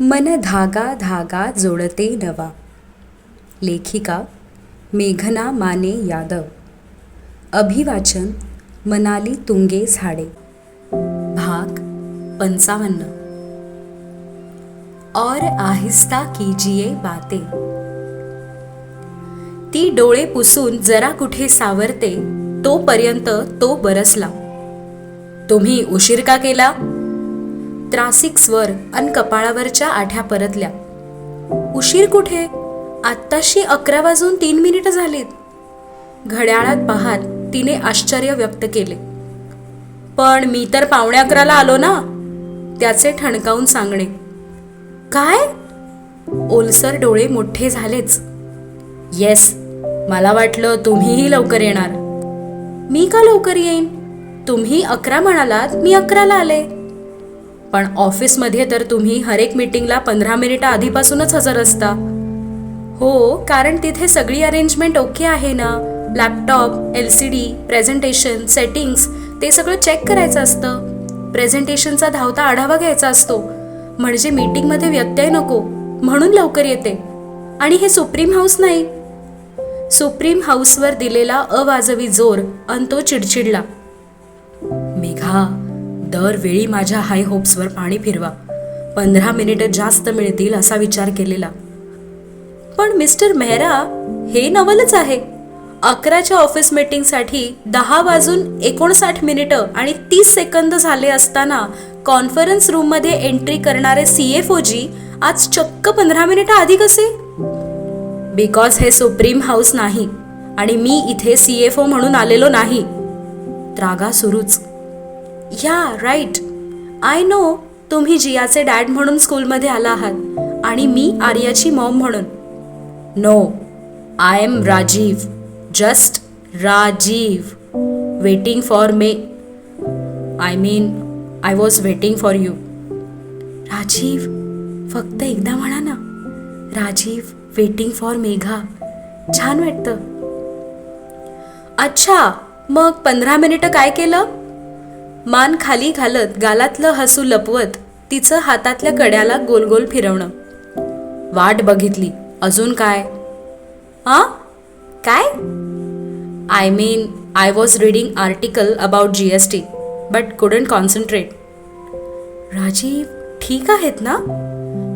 मन धागा धागा जोडते नवा. लेखिका मेघना माने यादव. अभिवाचन मनाली तुंगे झाडे. भाग पंचावन्न. और आहिस्ता कीजिए बाते. ती डोळे पुसून जरा कुठे सावरते तोपर्यंत तो बरसला. तुम्ही उशीर का केला? त्रासिक स्वर अन कपाळावरच्या आठ्या परतल्या. उशीर कुठे? आत्ताशी अकरा वाजून तीन मिनिटं झालीत. घड्याळात पाहात तिने आश्चर्य व्यक्त केले. पण मी तर पावणे अकराला आलो ना? त्याचे ठणकावून सांगणे. काय? ओलसर डोळे मोठे झालेच. येस मला वाटलं तुम्हीही लवकर येणार. मी का लवकर येईन? तुम्ही अकरा म्हणालात मी अकराला आले. पण ऑफिसमध्ये तर तुम्ही हरेक मीटिंगला पंधरा मिनिटं आधीपासूनच हजर असता. हो कारण तिथे सगळी अरेंजमेंट ओके आहे ना? Laptop L C D presentation settings ते सगळं चेक करायचं असतं. प्रेझेंटेशनचा धावता आढावा घ्यायचा असतो. म्हणजे मीटिंगमध्ये व्यत्यय नको म्हणून लवकर येते. आणि हे सुप्रीम हाऊस नाही. सुप्रीम हाऊसवर दिलेला अवाजवी जोर अन तो चिडचिडला. मेघा दरवेळी माझ्या हाय होप्सवर पाणी फिरवा. पंधरा मिनिटं जास्त मिळतील असा विचार केलेला. पण मिस्टर मेहरा हे नवलच आहे. अकराच्या ऑफिस मीटिंगसाठी दहा वाजून एकोणसाठ मिनिटं आणि तीस सेकंद झाले असताना कॉन्फरन्स रूममध्ये एंट्री करणारे सी एफ ओ जी आज चक्क पंधरा मिनिटं आधी कसे? बिकॉज हे सुप्रीम हाऊस नाही आणि मी इथे सी एफ ओ म्हणून आलेलो नाही. त्रागा सुरूच. या राईट आय नो तुम्ही जियाचे डॅड म्हणून स्कूलमध्ये आला आहात आणि मी आर्याची मॉम म्हणून. No I am Rajeev just Rajeev waiting for me I mean I was waiting for you Rajeev फक्त एकदा म्हणा ना. Rajeev waiting for Megha. छान वाटतं. अच्छा मग पंधरा मिनिटं काय केलं? मान खाली घालत गालातलं हसू लपवत तिचं हातातल्या कड्याला गोल गोल फिरवणं. वाट बघितली. अजून काय? हां काय? I mean I was reading article about G S T but couldn't concentrate Rajeev ठीक आहेत ना?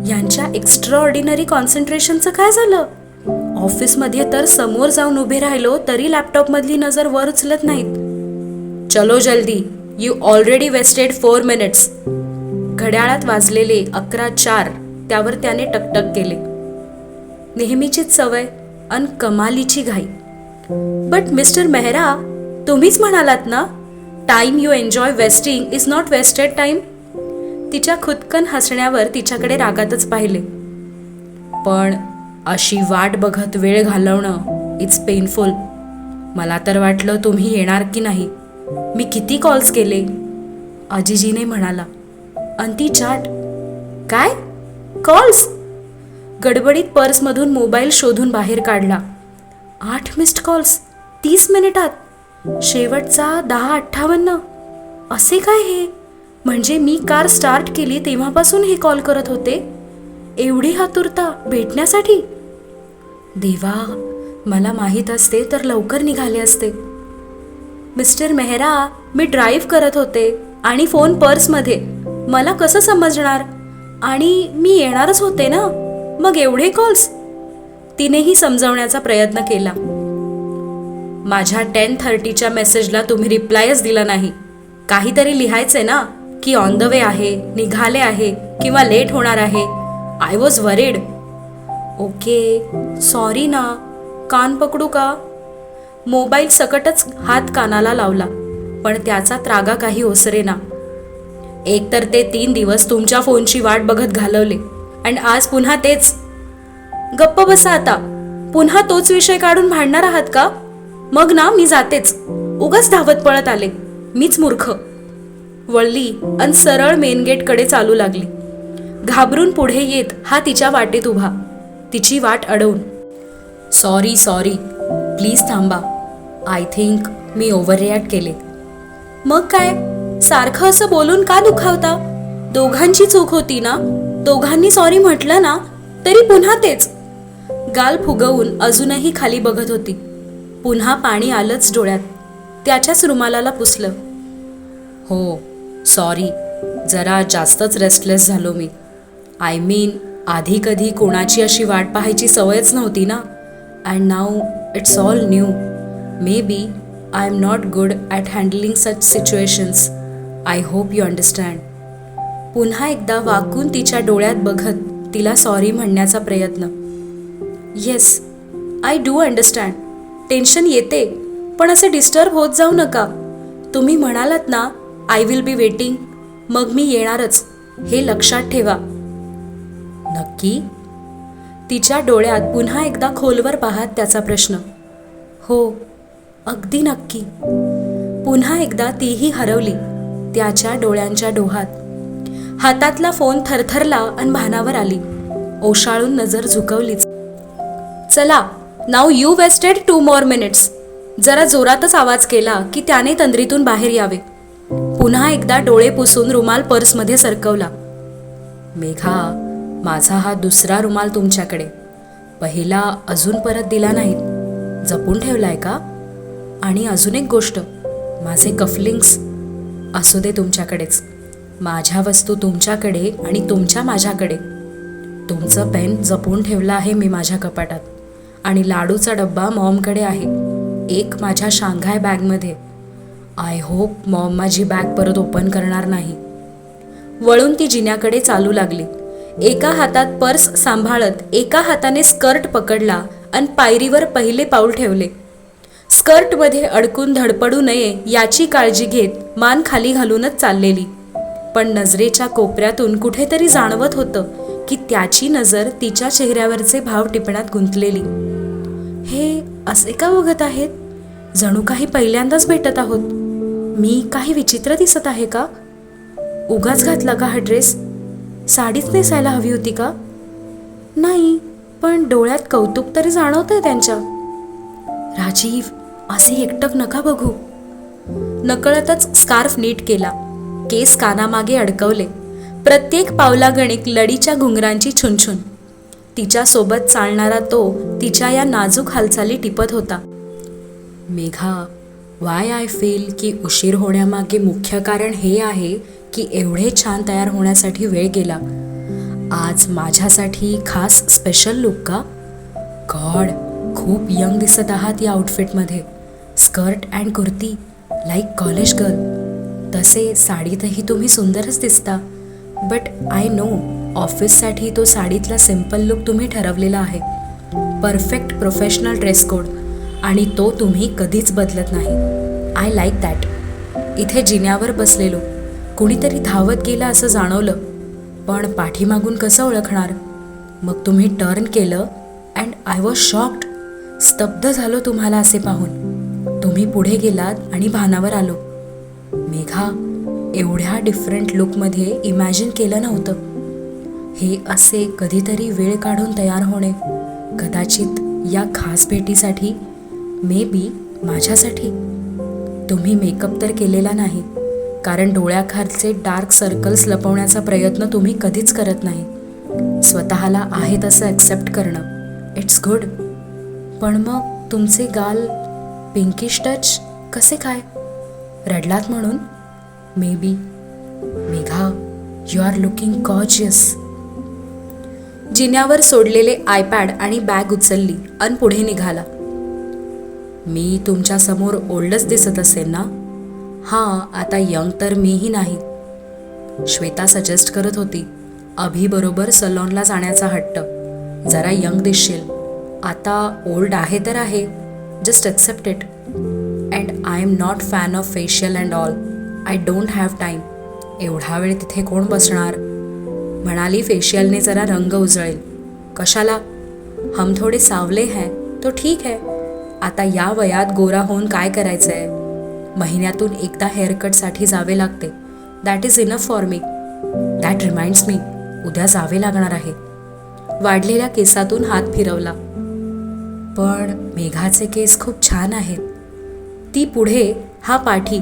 यांच्या एक्स्ट्रा ऑर्डिनरी कॉन्सन्ट्रेशनचं काय झालं? ऑफिसमध्ये तर समोर जाऊन उभे राहिलो तरी लॅपटॉपमधली नजर वर उचलत नाहीत. चलो जल्दी. You already wasted four minutes घड्याळात वाजलेले अकरा चार त्यावर त्याने टकटक केले. नेहमीचीच सवय अन कमालीची घाई. बट मिस्टर मेहरा तुम्हीच म्हणालात ना? Time you enjoy wasting is not wasted time तिच्या खुदकन हसण्यावर तिच्याकडे रागातच पाहिले. पण अशी वाट बघत वेळ घालवणं इट्स पेनफुल मला तर वाटलं तुम्ही येणार की नाही. मी किती कॉल्स केले? अजिजीने म्हणाला अंती चाट काय? कॉल्स गडबडीत पर्समधून मोबाईल शोधून बाहेर काढला. आठ मिस्ड कॉल्स तीस मिनिटात. शेवटचा दहा अठ्ठावन्न. असे काय हे? म्हणजे मी कार स्टार्ट केली तेव्हापासून हे कॉल करत होते? एवढी हातुरता भेटण्यासाठी? देवा मला माहीत असते तर लवकर निघाले असते. मिस्टर मेहरा मी ड्राईव्ह करत होते आणि फोन पर्समध्ये. मला कसं समजणार? आणि मी येणारच होते ना? मग एवढे कॉल्स तिनेही समजवण्याचा प्रयत्न केला. माझ्या टेन थर्टीच्या मेसेजला तुम्ही रिप्लायच दिला नाही. काहीतरी लिहायचंय ना? की ऑन द वे आहे निघाले आहे किंवा लेट होणार आहे. I was worried okay sorry ना. कान पकडू का? मोबाईल सकटच हात कानाला लावला. पण त्याचा त्रागा काही ओसरे ना. एकतर ते तीन दिवस तुमच्या फोनची वाट बघत घालवले. आणि आज पुन्हा तेच. गप्प बसा आता. पुन्हा तोच विषय काढून भांडणार आहात का? मग ना मी जातेच. उगाच धावत पळत आले. मीच मूर्ख. वळली अन सरळ मेन गेटकडे चालू लागली. घाबरून पुढे येत हा तिच्या वाटेत उभा. तिची वाट अडवून. Sorry sorry. प्लीज थांबा. आय थिंक मी ओव्हर रिॲक्ट केले. मग काय? सारखं असं बोलून का दुखावता? दोघांची चूक होती ना? दोघांनी सॉरी म्हटलं ना? तरी पुन्हा तेच. गाल फुगवून अजूनही खाली बघत होती. पुन्हा पाणी आलंच डोळ्यात. त्याच्याच रुमालाला पुसलं. हो सॉरी जरा जास्तच रेस्टलेस झालो मी. आय मीन आधी कधी कोणाची अशी वाट पाहायची सवयच नव्हती ना? And now it's all new maybe I am not good at handling such situations I hope you understand पुन्हा एकदा वाकून तिच्या डोळ्यात बघत तिला सॉरी म्हणण्याचा प्रयत्न. Yes I do understand tension येते पण असं डिस्टर्ब होत जाऊ नका. तुम्ही म्हणालात ना आय विल बी वेटिंग मग मी येणारच. हे लक्षात ठेवा. नक्की? तिच्या डोळ्यात पुन्हा एकदा खोलवर पाहत त्याचा प्रश्न. हो अगदी नक्की. पुन्हा एकदा तीही हरवली त्याच्या डोळ्यांच्या डोहात. हातातला फोन थरथरला आणि भानावर आली. ओशाळून नजर झुकवलीच. चला now you wasted two more minutes. जरा जोरातच आवाज केला की त्याने तंद्रीतून बाहेर यावे. पुन्हा एकदा डोळे पुसून रुमाल पर्समध्ये सरकवला. मेघा माझा हा दुसरा रुमाल तुमच्याकडे. पहिला अजून परत दिला नाहीत. जपून ठेवलाय का? आणि अजून एक गोष्ट माझे कफलिंग्स असू दे तुमच्याकडेच. माझ्या वस्तू तुमच्याकडे आणि तुमच्या माझ्याकडे. तुमचं पेन जपून ठेवलं आहे मी माझ्या कपाटात. आणि लाडूचा डब्बा मॉमकडे आहे. एक माझ्या शांघाय बॅगमध्ये. आय होप मॉम माझी बॅग परत ओपन करणार नाही. वळून ती जिन्याकडे चालू लागली. एका हातात पर्स सांभाळत एका हाताने स्कर्ट पकडला आणि पायरीवर पहिले पाऊल ठेवले. स्कर्टमध्ये अडकून धडपडू नये याची काळजी घेत मान खाली घालूनच चाललेली. पण नजरेच्या कोपऱ्यातून कुठेतरी जाणवत होतं की त्याची नजर तिच्या चेहऱ्यावरचे भाव टिपण्यात गुंतलेली. हे असे का बघत आहेत? जणू काही पहिल्यांदाच भेटत आहोत. मी काही विचित्र दिसत आहे का? उगाच घातला का हा ड्रेस? साडीच नेसायला हवी होती का? नाही पण डोळ्यात कौतुक तरी जाणवतंय त्यांच्या. राजीव असे एकटक नका बघू. नकळतच स्कार्फ नीट केला. केस कानामागे अडकवले. प्रत्येक पावलागणिक लडीच्या घुंगरांची छुनछुन. तिच्यासोबत चालणारा तो तिच्या या नाजूक हालचाली टिपत होता. मेघा वाय आय फील की उशीर होण्यामागे मुख्य कारण हे आहे की एवढे छान तयार होण्यासाठी वेळ गेला. आज माझ्यासाठी खास स्पेशल लुक का? गॉड खूप यंग दिसत आहात या आउटफिटमध्ये skirt and kurti like college girl. तसे साडीतही तुम्ही सुंदरच दिसता. बट आय नो ऑफिससाठी तो साडीतला सिंपल लुक तुम्ही ठरवलेला आहे. Perfect professional dress code. आणि तो तुम्ही कधीच बदलत नाही. I like that. इथे जिन्यावर बसलेलो. कुणीतरी धावत गेलं असं जाणवलं. पण पाठीमागून कसं ओळखणार? मग तुम्ही टर्न केलं अँड आय वॉज शॉक्ड. स्तब्ध झालो तुम्हाला असे पाहून. तुम्ही पुढे गेलात आणि भानावर आलो. मेघा एवढ्या डिफरंट लुकमध्ये इमॅजिन केलं नव्हतं. हे असे कधीतरी वेळ काढून तयार होणे. कदाचित या खास भेटीसाठी मे बी माझ्यासाठी. तुम्ही मेकअप तर केलेला नाही कारण डोळ्याखालचे डार्क सर्कल्स लपवण्याचा प्रयत्न तुम्ही कधीच करत नाही. स्वतःला आहे तसं ॲक्सेप्ट करणं. इट्स गुड पण मग तुमचे गाल पिंकिश टच कसे काय? रडलात म्हणून? Maybe Megha you are looking gorgeous जिन्यावर सोडलेले आयपॅड आणि बॅग उचलली अन पुढे निघाला. मी तुमच्यासमोर ओल्डच दिसत असेल ना? हां आता यंग तर मीही नाही. श्वेता सजेस्ट करत होती अभिबरोबर सलॉनला जाण्याचा हट्ट. जरा यंग दिसशील. आता ओल्ड आहे तर आहे. Just accept it and I am not fan of facial and all I don't have time एवढा वेळ तिथे कोण बसणार? म्हणाली फेशियलने जरा रंग उजळेल. कशाला? हम थोडे सावले हैं तो ठीक है. आता या वयात गोरा होऊन काय करायचं आहे महिन्यातून एकदा हेअरकटसाठी जावे लागते. That is enough for me that reminds me उद्या जावे लागणार आहे. वाढलेल्या केसातून हात फिरवला. पण मेघाचे केस खूप छान आहेत. ती पुढे हा पाठी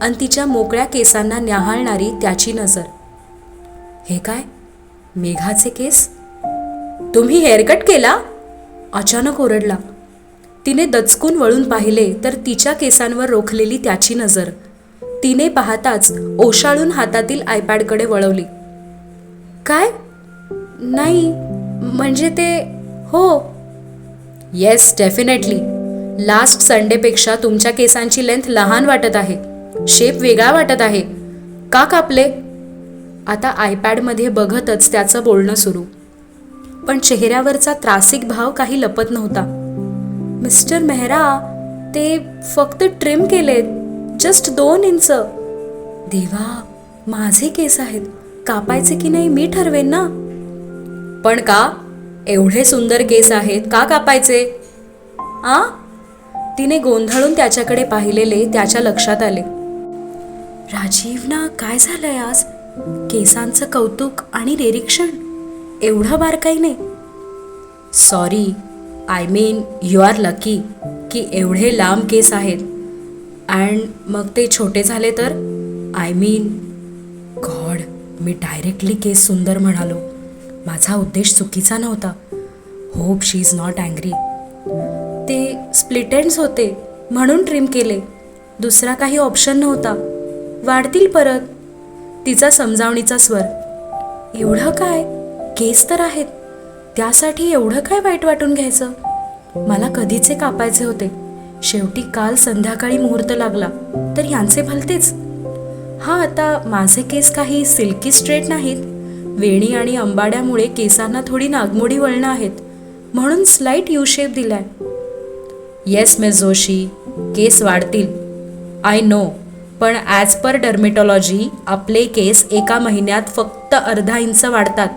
आणि तिच्या मोकळ्या केसांना न्याहाळणारी त्याची नजर. हे काय? मेघाचे केस? तुम्ही हेअरकट केला? अचानक ओरडला. तिने दचकून वळून पाहिले तर तिच्या केसांवर रोखलेली त्याची नजर. तिने पाहताच ओशाळून हातातील आयपॅडकडे वळवली. काय? नाही म्हणजे ते हो येस डेफिनेटली लास्ट संडेपेक्षा तुमच्या केसांची लेंथ लहान वाटत आहे. शेप वेगळा वाटत आहे. का कापले? आता आयपॅडमध्ये बघतच त्याचं बोलणं सुरू. पण चेहऱ्यावरचा त्रासिक भाव काही लपत नव्हता. मिस्टर मेहरा ते फक्त ट्रिम केलेत. जस्ट दोन इंच देवा माझे केस आहेत. कापायचे की नाही मी ठरवेन ना? पण का? एवढे सुंदर केस आहेत का कापायचे? आ? तिने गोंधळून त्याच्याकडे पाहिलेले त्याच्या लक्षात आले. राजीवना काय झालंय आज? केसांचं कौतुक आणि निरीक्षण? एवढं बारकाईने. Sorry I mean you are lucky की एवढे लांब केस आहेत. अँड मग ते छोटे झाले तर? आय मीन गॉड मी डायरेक्टली केस सुंदर म्हणालो. माझा उद्देश चुकीचा नव्हता. Hope she is not angry ते स्प्लिटेंड्स होते म्हणून ट्रिम केले. दुसरा काही ऑप्शन नव्हता. वाढतील परत. तिचा समजावणीचा स्वर. एवढं काय? केस तर आहेत. त्यासाठी एवढं काय वाईट वाटून घ्यायचं? मला कधीचे कापायचे होते. शेवटी काल संध्याकाळी मुहूर्त लागला. तर यांचे भलतेच. हा आता माझे केस काही सिल्की स्ट्रेट नाहीत. वेणी आणि अंबाड्यामुळे केसांना थोडी नागमोडी वळणं आहेत. म्हणून स्लाईट यू शेप दिलाय. येस मिस जोशी केस वाढतील. आय नो पण ॲज पर डर्मेटॉलॉजी आपले केस एका महिन्यात फक्त अर्धा इंच वाढतात.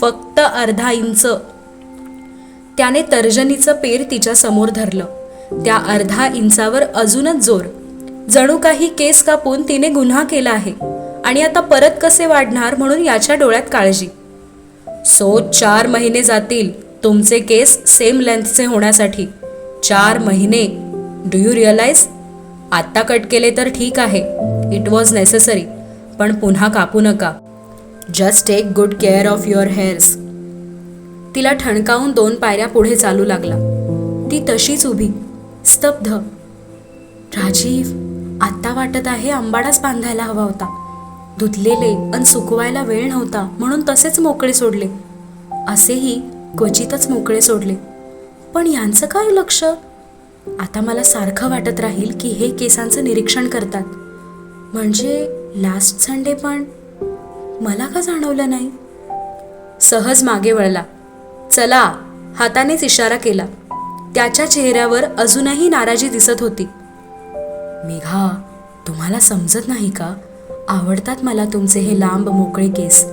फक्त अर्धा इंच. त्याने तर्जनीचं पेर तिच्या समोर धरलं. त्या अर्धा इंचावर अजूनच जोर. जणू काही केस कापून तिने गुन्हा केला आहे. आणि आता परत कसे वाढणार म्हणून याच्या डोळ्यात काळजी. सो चार महिने जातील तुमचे केस सेम लेंथचे होण्यासाठी. चार महिने. Do you realize? आत्ता कट केले तर ठीक आहे. It was necessary. पण पुन्हा कापू नका. Just take good care of your hairs. तिला ठणकावून दोन पायऱ्या पुढे चालू लागला. ती तशीच उभी. स्तब्ध. राजीव आत्ता वाटत आहे आंबाडाच बांधायला हवा होता. धुतलेले अन सुकवायला वेळ नव्हता म्हणून तसेच मोकळे सोडले. असेही क्वचितच मोकळे सोडले. पण यांचं काय लक्ष? आता मला सारखं वाटत राहील की हे केसांचं निरीक्षण करतात. म्हणजे लास्ट संडे पण? मला का जाणवलं नाही? सहज मागे वळला. चला हातानेच इशारा केला. त्याच्या चेहऱ्यावर अजूनही नाराजी दिसत होती. मेघा तुम्हाला समजत नाही का? आवडतात मला तुमचे हे लांब मोकळे केस.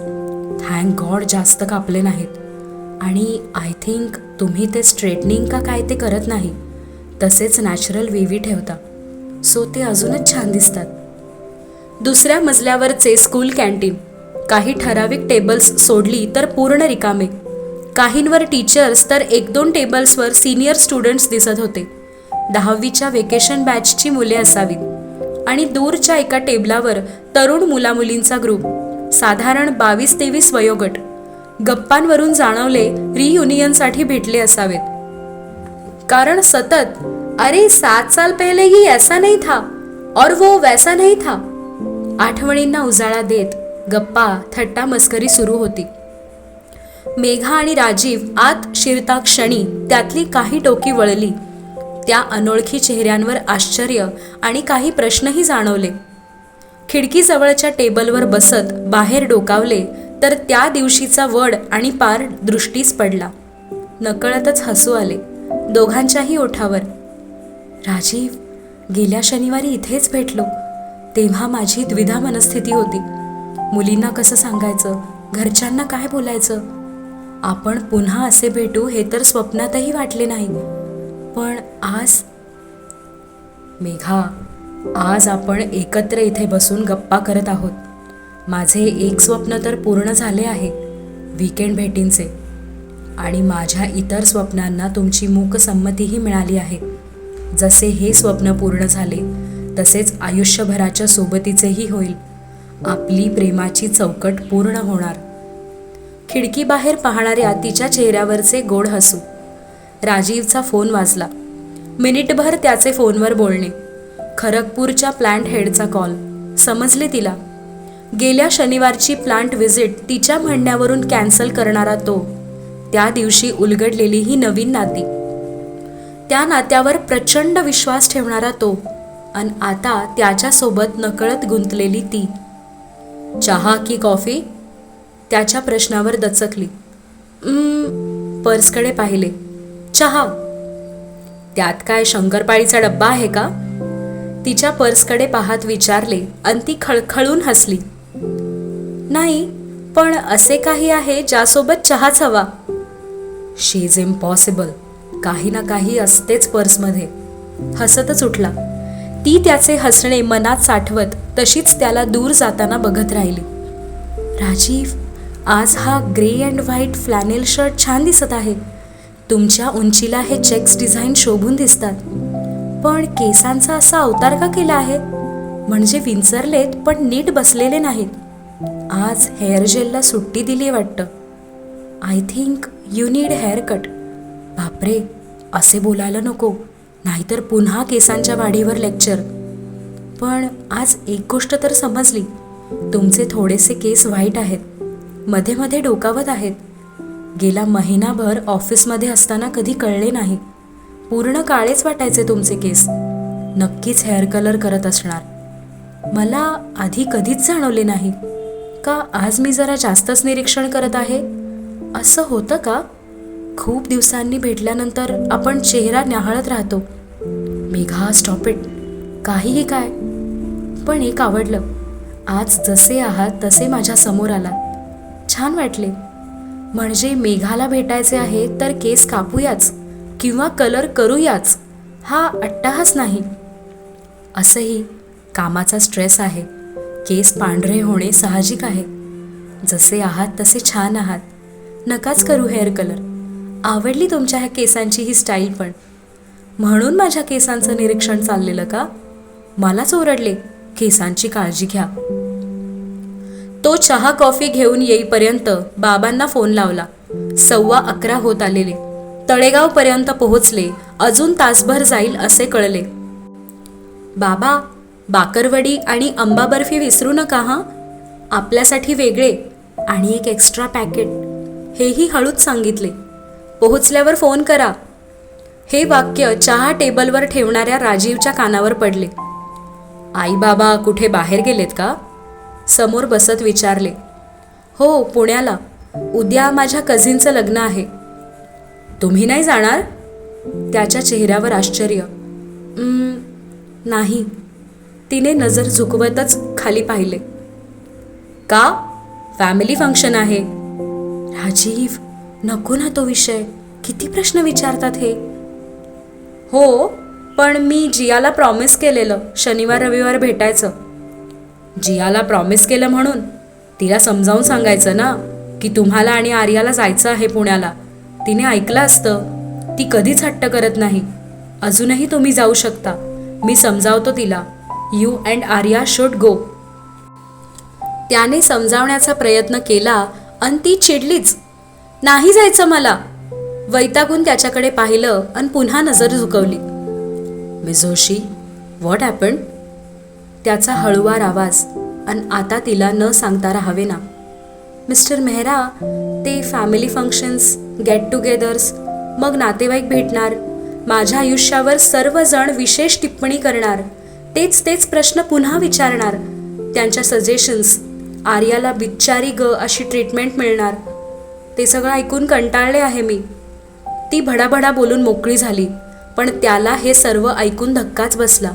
थँक गॉड जास्त कापले नाहीत. आणि आय थिंक तुम्ही ते स्ट्रेटनिंग का काय ते करत नाही. तसेच नॅचरल वेवी ठेवता. सो ते अजूनच छान दिसतात. दुसऱ्या मजल्यावरचे स्कूल कॅन्टीन काही ठराविक टेबल्स सोडली तर पूर्ण रिकामे. काहींवर टीचर्स तर एक दोन टेबल्सवर सिनियर स्टुडंट्स दिसत होते. दहावीच्या वेकेशन बॅचची मुले असावीत. आणि दूरच्या एका टेबलावर तरुण मुलामुलींचा ग्रुप साधारण बावीस तेवीस वयोगट गप्पांवरून जाणवले रियुनियनसाठी भेटले असावेत. कारण सतत अरे सात साल पहिले ही ऐसा नहीं था और वो वैसा नाही था. आठवणींना उजाळा देत गप्पा थट्टा मस्करी सुरू होती. मेघा आणि राजीव आत शिरता क्षणी त्यातली काही टोकी वळली. त्या अनोळखी चेहऱ्यांवर आश्चर्य आणि काही प्रश्नही जाणवले. खिडकीजवळच्या टेबलवर बसत बाहेर डोकावले तर त्या दिवशीचा वड आणि पार दृष्टीस पडला. नकळतच हसू आले दोघांच्याही ओठावर. राजीव गेल्या शनिवारी इथेच भेटलो. तेव्हा माझी द्विधा मनस्थिती होती. मुलींना कसं सांगायचं? घरच्यांना काय बोलायचं? आपण पुन्हा असे भेटू हे तर स्वप्नातही वाटले नाही. पण आज मेघा आज आपण एकत्र इथे बसून गप्पा करत आहोत. माझे एक स्वप्न तर पूर्ण झाले आहे वीकेंड भेटींचे. आणि माझ्या इतर स्वप्नांना तुमची मूकसंमतीही मिळाली आहे. जसे हे स्वप्न पूर्ण झाले तसेच आयुष्यभराच्या सोबतीचेही होईल. आपली प्रेमाची चौकट पूर्ण होणार. खिडकीबाहेर पाहणाऱ्या तिच्या चेहऱ्यावरचे गोड हसू. राजीवचा फोन वाजला. मिनिटभर त्याचे फोनवर बोलणे. खरगपूरच्या प्लांट हेडचा कॉल. समजले तिला. गेल्या शनिवारची प्लांट व्हिजिट तिच्या म्हणण्यावरून कॅन्सल करणारा तो. त्या दिवशी उलगडलेली ही नवीन नाती. त्या नात्यावर प्रचंड विश्वास ठेवणारा तो आणि आता त्याच्यासोबत नकळत गुंतलेली ती. चहा की कॉफी? त्याच्या प्रश्नावर दचकली. पर्सकडे पाहिले. चहा. त्यात काय शंकरपाळीचा डब्बा आहे का? तिच्या पर्सकडे पाहत विचारले आणि ती खळखळून हसली. नाही पण असे काही आहे ज्यासोबत चहाच हवा. शी इज इम्पॉसिबल काही ना काही असतेच पर्समध्ये. हसतच उठला. ती त्याचे हसणे मनात साठवत तशीच त्याला दूर जाताना बघत राहिली. राजीव आज हा grey and white flannel shirt छान दिसत आहे. तुमच्या उंचीला हे चेक्स डिझाईन शोभून दिसतात. पण केसांचा असा अवतार का केला आहे? म्हणजे विंचरलेत पण नीट बसलेले नाहीत. आज हेअर जेलला सुट्टी दिली वाटतं. I think you need haircut बापरे असे बोलायला नको. नाहीतर पुन्हा केसांच्या वाढीवर लेक्चर पण आज एक गोष्ट तर समजली. तुमचे थोडेसे केस वाईट आहेत. मध्ये मध्ये डोकावत आहेत. गेला महिनाभर ऑफिसमध्ये असताना कधी कळले नाही. पूर्ण काळेच वाटायचे तुमचे केस. नक्कीच हेअर कलर करत असणार. मला आधी कधीच जाणवले नाही. का आज मी जरा जास्तच निरीक्षण करत आहे? असं होतं का? खूप दिवसांनी भेटल्यानंतर आपण चेहरा न्याहाळत राहतो. मेघा स्टॉप इट काहीही काय. पण एक आवडलं. आज जसे आहात तसे माझ्यासमोर आलात छान वाटले. म्हणजे मेघाला भेटायचे आहे तर केस कापूयाच किंवा कलर करूयाच. हा अट्टाहास नाही. असंही कामाचा स्ट्रेस आहे. केस पांढरे होणे साहजिक आहे. जसे आहात तसे छान आहात. नकाच करू हेअर कलर आवडली तुमच्या ह्या केसांची ही स्टाईल पण. म्हणून माझ्या केसांचं निरीक्षण चाललेलं का? मलाच ओरडले. केसांची काळजी घ्या. तो चहा कॉफी घेऊन येईपर्यंत बाबांना फोन लावला. सव्वा अकरा होत आलेले. तळेगावपर्यंत पोहोचले. अजून तासभर जाईल असे कळले. बाबा बाकरवडी आणि आंबा बर्फी विसरू नका हां? आपल्यासाठी वेगळे आणि एक एक्स्ट्रा पॅकेट हेही हळूच सांगितले. पोहोचल्यावर फोन करा. हे वाक्य चहा टेबलवर ठेवणाऱ्या राजीवच्या कानावर पडले. आई बाबा कुठे बाहेर गेलेत का? समोर बसत विचारले हो पुण्याला. उद्या माझ्या कझिनचं लग्न आहे. तुम्ही नाही जाणार? त्याच्या चेहऱ्यावर आश्चर्य. नाही. तिने नजर झुकवतच खाली पाहिले. का? फॅमिली फंक्शन आहे. राजीव नको ना तो विषय. किती प्रश्न विचारतात हे. हो पण मी जियाला प्रॉमिस केलेलं शनिवार रविवार भेटायचं. जियाला प्रॉमिस केलं म्हणून. तिला समजावून सांगायचं ना की तुम्हाला आणि आर्याला जायचं आहे पुण्याला. तिने ऐकलं असतं ती कधीच हट्ट करत नाही. अजूनही तुम्ही जाऊ शकता. मी समजावतो तिला. You and Arya should go त्याने समजावण्याचा प्रयत्न केला आणि ती चिडलीच. नाही जायचं मला. वैतागून त्याच्याकडे पाहिलं आणि पुन्हा नजर झुकवली. मिझोशी व्हॉट हॅपन त्याचा हळुवार आवाज आणि आता तिला न सांगता राहावे ना मिस्टर मेहरा ते फॅमिली फंक्शन्स गेट टुगेदर्स मग नातेवाईक भेटणार. माझ्या आयुष्यावर सर्वजण विशेष टिप्पणी करणार. तेच तेच प्रश्न पुन्हा विचारणार. त्यांच्या सजेशन्स आर्याला बिच्चारी ग अशी ट्रीटमेंट मिळणार. ते सगळं ऐकून कंटाळले आहे मी. ती भडाभडा बोलून मोकळी झाली पण त्याला हे सर्व ऐकून धक्काच बसला.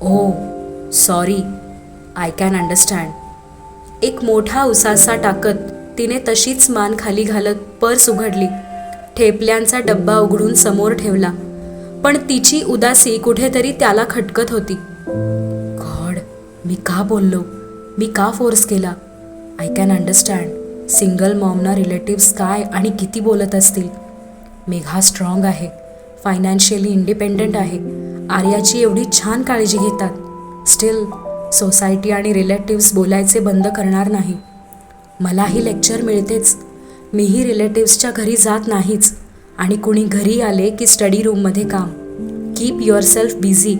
Oh sorry I can understand एक मोठा उसासा टाकत तिने तशीच मान खाली घालत पर्स उघडली. ठेपल्यांचा डब्बा उघडून समोर ठेवला. पण तिची उदासी कुठेतरी त्याला खटकत होती. गॉड मी का बोललो? मी का फोर्स केला? आय कॅन अंडरस्टँड सिंगल मॉमना रिलेटिव्स काय आणि किती बोलत असतील. मेघा स्ट्रॉंग आहे. फायनान्शियली इंडिपेंडंट आहे. आर्याची एवढी छान काळजी घेतात. स्टील सोसायटी आणि रिलेटिव्स बोलायचे बंद करणार नाही. मलाही लेक्चर मिळतेच. मीही रिलेटिव्सच्या घरी जात नाहीच. आणि कुणी घरी आले की स्टडी रूममध्ये काम. कीप युअर सेल्फ बिझी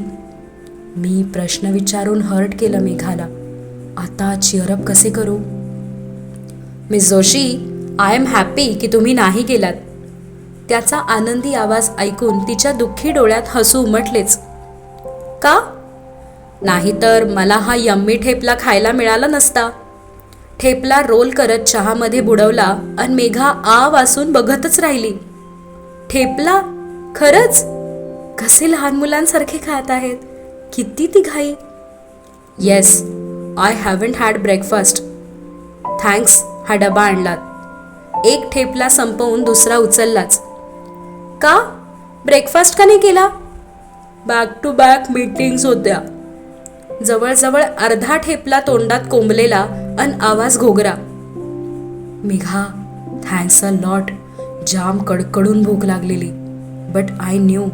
मी प्रश्न विचारून हर्ट केलं मेघाला. आता चिअरअप कसे करू? Miss Joshi I am happy की तुम्ही नाही गेलात. त्याचा आनंदी आवाज ऐकून तिच्या दुःखी डोळ्यात हसू उमटलेच. का? नाहीतर मला हा यम्मी ठेपला खायला मिळाला नसता. ठेपला रोल करत चहामध्ये बुडवला आणि मेघा आ वासून बघतच राहिली. ठेपला? खरंच? कसे लहान मुलांसारखे खात आहेत? किती ती घाई yes I haven't had breakfast thanks हा डबा आणलात. एक ठेपला संपवून दुसरा उचललाच. का? ब्रेकफास्ट का नाही केला? बॅक टू बॅक मीटिंग्स होत्या. जवळजवळ अर्धा ठेपला तोंडात कोंबलेला अन आवाज घोगरा. मेघा थँक्स अ लॉट जाम कडकडून भूक लागलेली. बट आय न्यू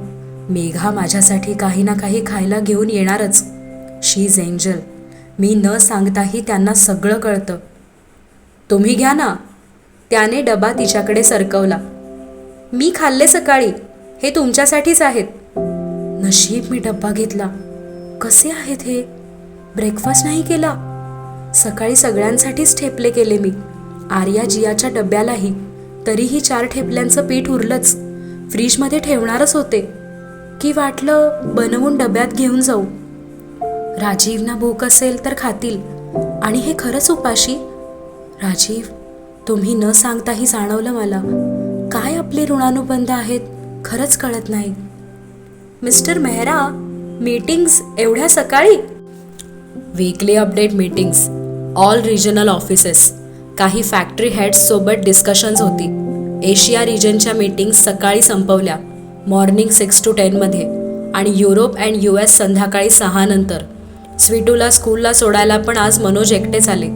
मेघा माझ्यासाठी काही ना काही खायला घेऊन येणारच. शी इज एंजल मी न सांगताही त्यांना सगळं कळतं. तुम्ही घ्या ना. त्याने डबा तिच्याकडे सरकवला. मी खाल्ले सकाळी. हे तुमच्यासाठीच आहेत. नशीब मी डब्बा घेतला. कसे आहेत हे? ब्रेकफास्ट नाही केला. सकाळी सगळ्यांसाठीच ठेपले केले मी. आर्या जियाच्या डब्यालाही. तरीही चार ठेपल्यांचं पीठ उरलंच. फ्रीजमध्ये ठेवणारच होते. की वाटलं बनवून डब्यात घेऊन जाऊ. राजीवना भूक असेल तर खातील. आणि हे खरंच उपाशी? राजीव तुम्ही न सांगताही जाणवलं मला. काय आपले ऋणानुबंध आहेत? खरंच कळत नाही. मिस्टर मेहरा मीटिंग्स एवढ्या सकाळी? Weekly update meetings all regional offices काही फॅक्टरी हेड्ससोबत डिस्कशन्स होती. एशिया रिजनच्या मीटिंग्स सकाळी संपवल्या मॉर्निंग सिक्स टू टेनमध्ये आणि युरोप अँड यू एस संध्याकाळी सहा नंतर. स्वीटूला स्कूलला सोडायला पण आज मनोज एकटेच आले.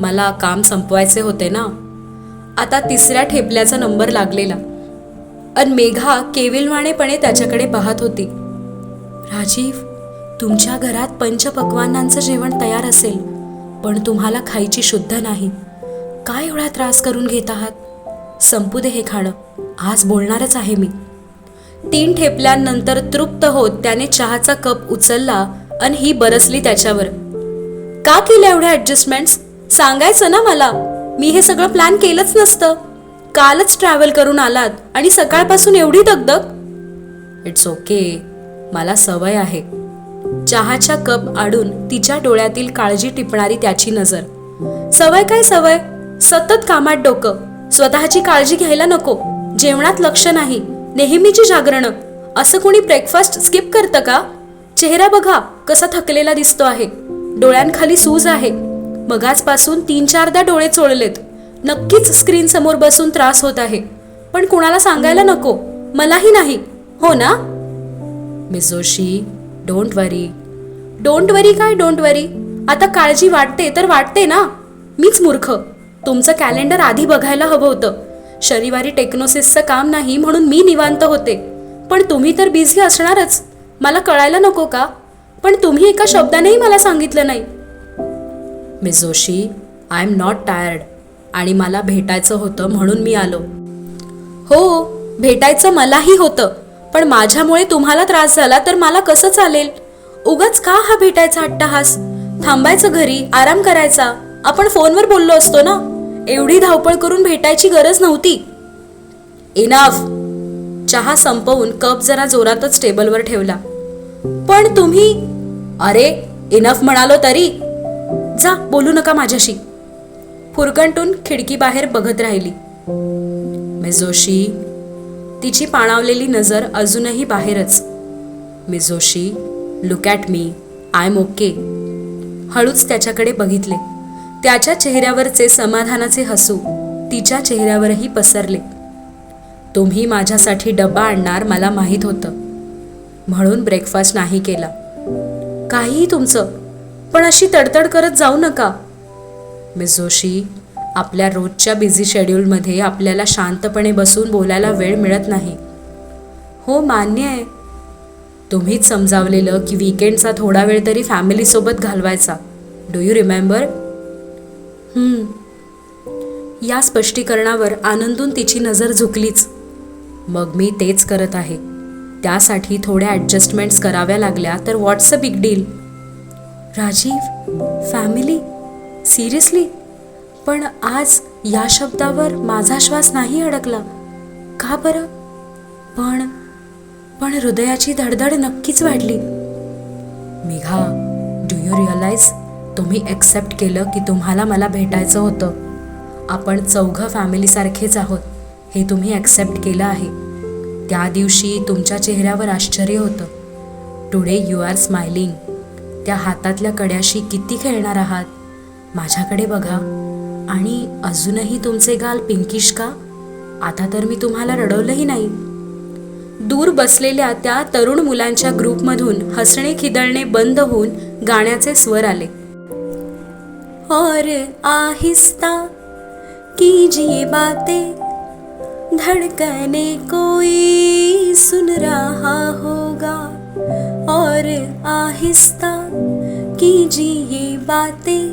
मला काम संपवायचे होते ना? आता तिसऱ्या ठेपल्याचा नंबर लागलेला. अन मेघा केविलवाणेपणे त्याच्याकडे पाहत होती. राजीव तुमच्या घरात पंचपक्वानांचं जेवण तयार असेल पण तुम्हाला खायची शुद्ध नाही. काय एवढा त्रास करून घेत आहात? संपू दे हे खाणं. आज बोलणारच आहे मी. तीन ठेपल्यांनंतर तृप्त होत त्याने चहाचा कप उचलला आणि ही बरसली त्याच्यावर. का केल्या एवढ्या ॲडजस्टमेंट्स सांगायचं ना मला. मी हे सगळं प्लॅन केलंच नसतं. कालच ट्रॅव्हल करून आलात आणि सकाळपासून एवढी दगदग. इट्स ओके मला सवय आहे. चहाच्या कप आडून तिच्या डोळ्यातील काळजी टिपणारी त्याची नजर. सवय काय सवय? सतत कामात डोकं. स्वतःची काळजी घ्यायला नको. जेवणात लक्ष नाही. नेहमीची जागरणं. असं कोणी ब्रेकफास्ट स्किप करतं का? चेहरा बघा कसा थकलेला दिसतो आहे. डोळ्यांखाली सूज आहे. मगाचपासून तीन चारदा डोळे चोळलेत. नक्कीच स्क्रीन समोर बसून त्रास होत आहे. पण कुणाला सांगायला नको? मलाही नाही. हो ना? Miss Joshi don't worry don't worry काय डोंट वरी आता काळजी वाटते तर वाटते ना. मीच मूर्ख. तुमचं कॅलेंडर आधी बघायला हवं होतं. शनिवारी टेक्नोसिसचं काम नाही म्हणून मी निवांत होते. पण तुम्ही तर बिझी असणारच. मला कळायला नको का? पण तुम्ही एका शब्दानेही मला सांगितलं नाही. Miss Joshi I am not tired आणि मला भेटायचं होतं म्हणून मी आलो. हो भेटायचं मलाही होतं. पण माझ्यामुळे तुम्हाला त्रास झाला तर मला कसं चालेल? उगाच का हा भेटायचा अट्टहास? थांबायचं घरी आराम करायचा. आपण फोनवर बोललो असतो ना? एवढी धावपळ करून भेटायची गरज नव्हती. इनाफ चहा संपवून कप जरा जोरातच टेबलवर ठेवला. पण तुम्ही? अरे इनफ म्हणालो तरी. जा बोलू नका माझ्याशी. फुरकंटून खिडकी बाहेर बघत राहिली. मिस जोशी तिची पाणावलेली नजर अजूनही बाहेरच. मिझोशी Joshi look at me I am okay हळूच त्याच्याकडे बघितले. त्याच्या चेहऱ्यावरचे समाधानाचे हसू तिच्या चेहऱ्यावरही पसरले. तुम्ही माझ्यासाठी डबा आणणार मला माहीत होतं. म्हणून ब्रेकफास्ट नाही केला. काहीही तुमचं. पण अशी तडतड करत जाऊ नका. मिस जोशी आपल्या रोजच्या बिझी शेड्यूलमध्ये आपल्याला शांतपणे बसून बोलायला वेळ मिळत नाही. हो मान्य आहे. तुम्हीच समजावलेलं की विकेंडचा थोडा वेळ तरी फॅमिलीसोबत घालवायचा. डू यू रिमेंबर या स्पष्टीकरणावर आनंदून तिची नजर झुकलीच. मग मी तेच करत आहे. त्यासाठी थोड्या ॲडजस्टमेंट्स कराव्या लागल्या तर what's a big deal Rajeev family seriously पण आज या शब्दावर माझा श्वास नाही अडकला. का बरं? पण पण हृदयाची धडधड नक्कीच वाढली. मेघा डू यू रिअलाइज तुम्ही ॲक्सेप्ट केलं की तुम्हाला मला भेटायचं होतं? आपण चौघं फॅमिलीसारखेच आहोत. हे तुम्ही ॲक्सेप्ट केलं आहे. त्या दिवशी तुमच्या चेहऱ्यावर आश्चर्य होतं. टुडे यू आर स्माइलिंग त्या हातातल्या कड्याशी किती खेळणार आहात? माझ्याकडे बघा. आणि अजूनही तुमचे गाल पिंकिश का? आता तर मी तुम्हाला रडवलंही नाही. दूर बसलेल्या त्या तरुण मुलांच्या ग्रुपमधून हसणे खिदळणे बंद होऊन गाण्याचे स्वर आले. और आहिस्ता कीजिए बातें धड़कने कोई सुन रहा होगा। और आहिस्ता कीजिए बातें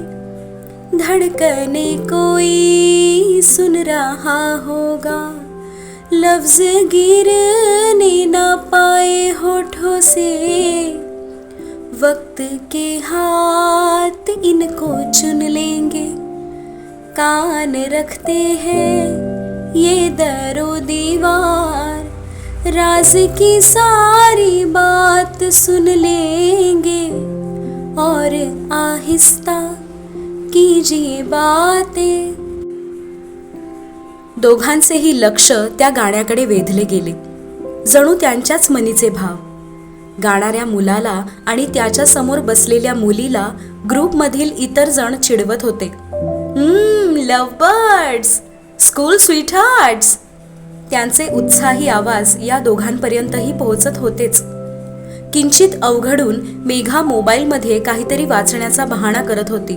धड़कने कोई सुन रहा होगा। लफ्ज गिरने ना पाए होठों से। वक्त के हाथ इनको चुन लेंगे। कान रखते हैं ये दरो दीवार। राज की सारी बात सुन लेंगे। और आहिस्ता कीजिए बातें। दोघांचेही लक्ष त्या गाण्याकडे वेधले गेले. जणू त्यांच्याच मनीचे भाव. गाणाऱ्या मुलाला आणि त्याच्यासमोर बसलेल्या मुलीला ग्रुपमधील इतर जण चिडवत होते. लवबर्ड्स स्कूल स्वीट हार्ट्स त्यांचे उत्साही आवाज या दोघांपर्यंतही पोहोचत होतेच. किंचित अवघडून मेघा मोबाईलमध्ये काहीतरी वाचण्याचा बहाणा करत होती.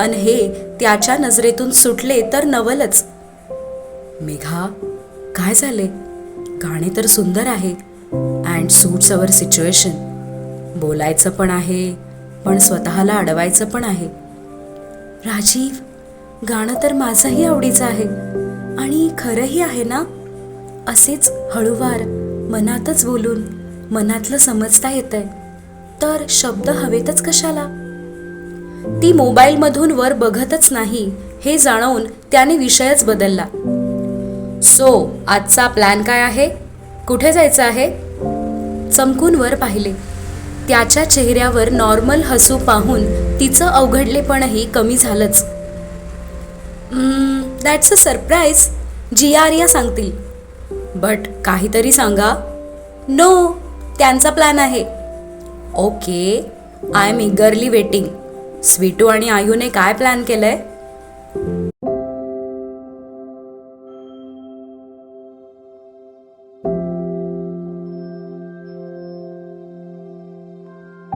अन हे त्याच्या नजरेतून सुटले तर नवलच. मेघा काय झाले? गाणे तर सुंदर आहे अँड सूट्स अवर सिच्युएशन बोलायचं पण आहे पण स्वतःला अडवायचं पण आहे. राजीव गाणं तर माझंही आवडीचं आहे आणि खरंही आहे ना? असेच हळूवार मनातच बोलून मनातलं समजता येतंय. तर शब्द हवेतच कशाला? ती मोबाईलमधून वर बघतच नाही हे जाणवून त्याने विषयच बदलला. सो आजचा प्लॅन काय आहे? कुठे जायचं आहे? चमकून वर पाहिले. त्याच्या चेहऱ्यावर नॉर्मल हसू पाहून तिचं अवघडलेपणही कमी झालंच. दॅट्स अ सरप्राईज जी आर्या सांगतील. बट काहीतरी सांगा. नो त्यांचा प्लॅन आहे. Okay I am eagerly waiting Sweetu आणि आयूने काय प्लॅन केलं आहे